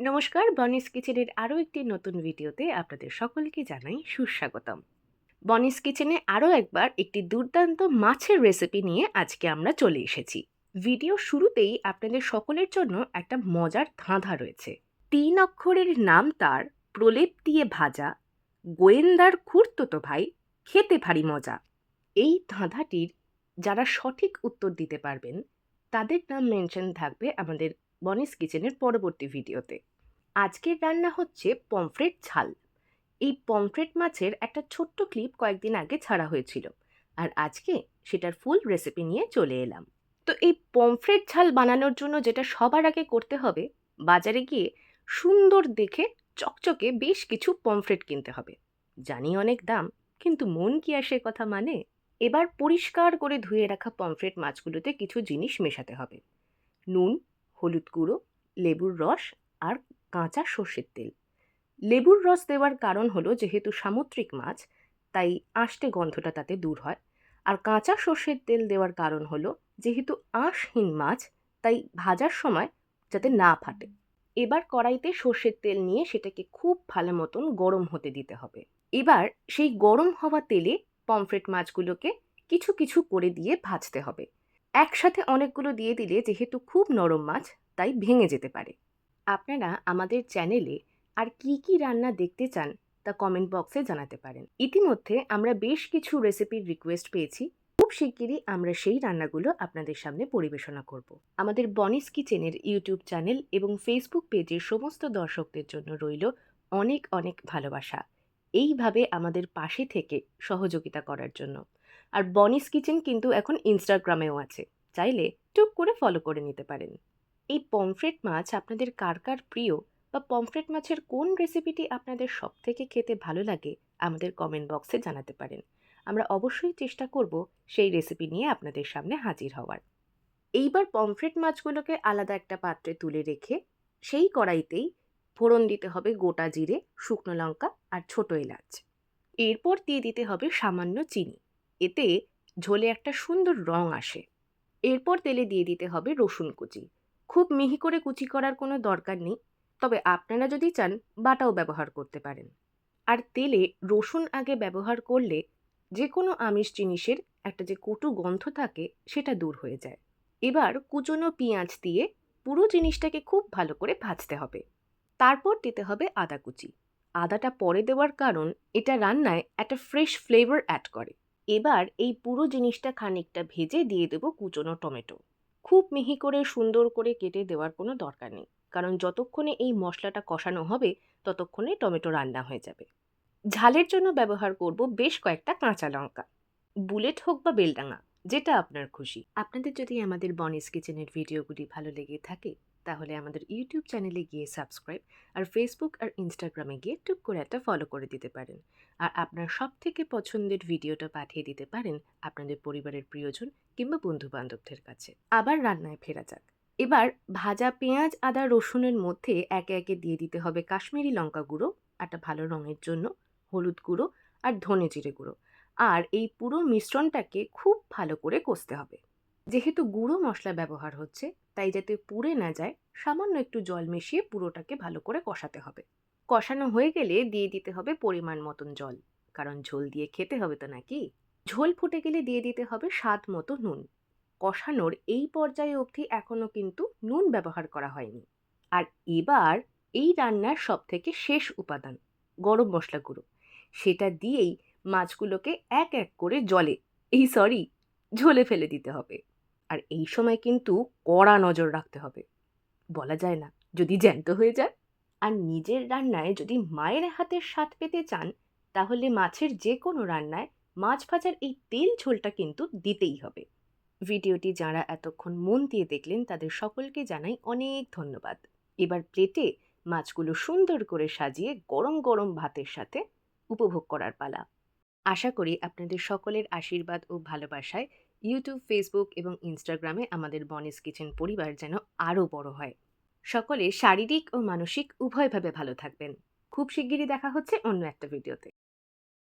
নমস্কার, বনিস কিচেনের আরও একটি নতুন ভিডিওতে আপনাদের সকলকে জানাই সুস্বাগতম। বনিস কিচেনে আরও একবার একটি দুর্দান্ত মাছের রেসিপি নিয়ে আজকে আমরা চলে এসেছি। ভিডিও শুরুতেই আপনাদের সকলের জন্য একটা মজার ধাঁধা রয়েছে। তিন অক্ষরের নাম তার, প্রলেপ দিয়ে ভাজা, গোয়েন্দার খুঁড়তো ভাই, খেতে ভারী মজা। এই ধাঁধাটির যারা সঠিক উত্তর দিতে পারবেন, তাদের নাম মেনশন থাকবে আমাদের বনিস কিচেনের পরবর্তী ভিডিওতে। আজকের রান্না হচ্ছে পমফ্রেট ঝাল। এই পমফ্রেট মাছের একটা ছোট্ট ক্লিপ কয়েকদিন আগে ছাড়া হয়েছিল আর আজকে সেটার ফুল রেসিপি নিয়ে চলে এলাম। তো এই পমফ্রেট ঝাল বানানোর জন্য যেটা সবার আগে করতে হবে, বাজারে গিয়ে সুন্দর দেখে চকচকে বেশ কিছু পমফ্রেট কিনতে হবে। জানি অনেক দাম, কিন্তু মন কি আর সে কথা মানে? এবার পরিষ্কার করে ধুয়ে রাখা পমফ্রেট মাছগুলোতে কিছু জিনিস মেশাতে হবে। নুন হলুদ গুঁড়ো, লেবুর রস আর কাঁচা সর্ষের তেল। লেবুর রস দেওয়ার কারণ হলো যেহেতু সামুদ্রিক মাছ, তাই আঁশটে গন্ধটা তাতে দূর হয়। আর কাঁচা সর্ষের তেল দেওয়ার কারণ হলো যেহেতু আঁশহীন মাছ, তাই ভাজার সময় যাতে না ফাটে। এবার কড়াইতে সর্ষের তেল নিয়ে সেটাকে খুব ভালো মতন গরম হতে দিতে হবে। এবার সেই গরম হওয়া তেলে পমফ্রেট মাছগুলোকে কিছু কিছু করে দিয়ে ভাজতে হবে। একসাথে অনেকগুলো দিয়ে দিলে যেহেতু খুব নরম মাছ, তাই ভেঙে যেতে পারে। আপনারা আমাদের চ্যানেলে আর কি কি রান্না দেখতে চান তা কমেন্ট বক্সে জানাতে পারেন। ইতিমধ্যে আমরা বেশ কিছু রেসিপির রিকোয়েস্ট পেয়েছি। খুব শিগগিরই আমরা সেই রান্নাগুলো আপনাদের সামনে পরিবেশনা করব। আমাদের বনিস কিচেনের ইউটিউব চ্যানেল এবং ফেসবুক পেজের সমস্ত দর্শকদের জন্য রইল অনেক অনেক ভালোবাসা। এইভাবে আমাদের পাশে থেকে সহযোগিতা করার জন্য। আর বনিস কিচেন কিন্তু এখন ইনস্টাগ্রামেও আছে। চাইলে টুক করে ফলো করে নিতে পারেন। এই পমফ্রেট মাছ আপনাদের কার কার প্রিয় বা পমফ্রেট মাছের কোন রেসিপিটি আপনাদের সব থেকে খেতে ভালো লাগে আমাদের কমেন্ট বক্সে জানাতে পারেন। আমরা অবশ্যই চেষ্টা করব সেই রেসিপি নিয়ে আপনাদের সামনে হাজির হওয়ার। এইবার পমফ্রেট মাছগুলোকে আলাদা একটা পাত্রে তুলে রেখে সেই কড়াইতেই ফোড়ন দিতে হবে গোটা জিরে, শুকনো লঙ্কা আর ছোট এলাচ। এরপর দিয়ে দিতে হবে সামান্য চিনি। এতে ঝোলে একটা সুন্দর রং আসে। এরপর তেলে দিয়ে দিতে হবে রসুন কুচি। খুব মিহি করে কুচি করার কোনো দরকার নেই, তবে আপনারা যদি চান বাটাও ব্যবহার করতে পারেন। আর তেলে রসুন আগে ব্যবহার করলে যে কোনো আমিষ জিনিসের একটা যে কটু গন্ধ থাকে সেটা দূর হয়ে যায়। এবার কুচনো পেঁয়াজ দিয়ে পুরো জিনিসটাকে খুব ভালো করে ভাজতে হবে। তারপর দিতে হবে আদা কুচি। আদাটা পরে দেওয়ার কারণ এটা রান্নায় একটা ফ্রেশ ফ্লেভার অ্যাড করে। এবার এই পুরো জিনিসটা খানিকটা ভেজে দিয়ে দেবো কুচনো টমেটো। খুব মিহি করে, সুন্দর করে কেটে দেওয়ার কোনো দরকার নেই। কারণ যতক্ষণে এই মশলাটা কষানো হবে, ততক্ষণে টমেটো রান্না হয়ে যাবে। ঝালের জন্য ব্যবহার করব বেশ কয়েকটা কাঁচা লঙ্কা। বুলেট হোক বা বেলডাঙা যেটা আপনার খুশি। আপনাদের যদি আমাদের বনিস কিচেনের ভিডিওগুলি ভালো লেগে থাকে তাহলে আমাদের ইউটিউব চ্যানেলে গিয়ে সাবস্ক্রাইব আর ফেসবুক আর ইনস্টাগ্রামে গিয়ে টুক করে একটা ফলো করে দিতে পারেন। আর আপনার সব থেকে পছন্দের ভিডিওটা পাঠিয়ে দিতে পারেন আপনাদের পরিবারের প্রিয়জন কিংবা বন্ধু বান্ধবদের কাছে। আবার রান্নায় ফেরা যাক। এবার ভাজা পেঁয়াজ, আদা, রসুনের মধ্যে একে একে দিয়ে দিতে হবে কাশ্মীরি লঙ্কা গুঁড়ো, একটা ভালো রঙের জন্য হলুদ গুঁড়ো আর ধনে জিরে গুঁড়ো। আর এই পুরো মিশ্রণটাকে খুব ভালো করে কষতে হবে। যেহেতু গুঁড়ো মশলা ব্যবহার হচ্ছে, তাই যাতে পুড়ে না যায়, সামান্য একটু জল মিশিয়ে পুরোটাকে ভালো করে কষাতে হবে। কষানো হয়ে গেলে দিয়ে দিতে হবে পরিমাণ মতন জল, কারণ ঝোল দিয়ে খেতে হবে তো নাকি? ঝোল ফুটে গেলে দিয়ে দিতে হবে স্বাদ মতো নুন। কষানোর এই পর্যায়ে অবধি এখনও কিন্তু নুন ব্যবহার করা হয়নি। আর এবার এই রান্নার সব থেকে শেষ উপাদান, গরম মশলা গুঁড়ো। সেটা দিয়েই মাছগুলোকে এক এক করে জলে, এই সরি, ঝোলে ফেলে দিতে হবে। আর এই সময় কিন্তু কড়া নজর রাখতে হবে। বলা যায় না, যদি জ্যান্ত হয়ে যায়। আর নিজের রান্নায় যদি মায়ের হাতের স্বাদ পেতে চান, তাহলে মাছের যে কোনো রান্নায় মাছ ভাজার এই তেল ঝোলটা কিন্তু দিতেই হবে। ভিডিওটি যারা এতক্ষণ মন দিয়ে দেখলেন, তাদের সকলকে জানাই অনেক ধন্যবাদ। এবার প্লেটে মাছগুলো সুন্দর করে সাজিয়ে গরম গরম ভাতের সাথে উপভোগ করার পালা। আশা করি আপনাদের সকলের আশীর্বাদ ও ভালোবাসায় ইউটিউব ফেসবুক এবং ইনস্টাগ্রামে আমাদের বনিস কিচেন পরিবার যেন আরও বড় হয়। সকলে শারীরিক ও মানসিক উভয়ভাবে ভালো থাকবেন। খুব শিগগিরই দেখা হচ্ছে অন্য একটা ভিডিওতে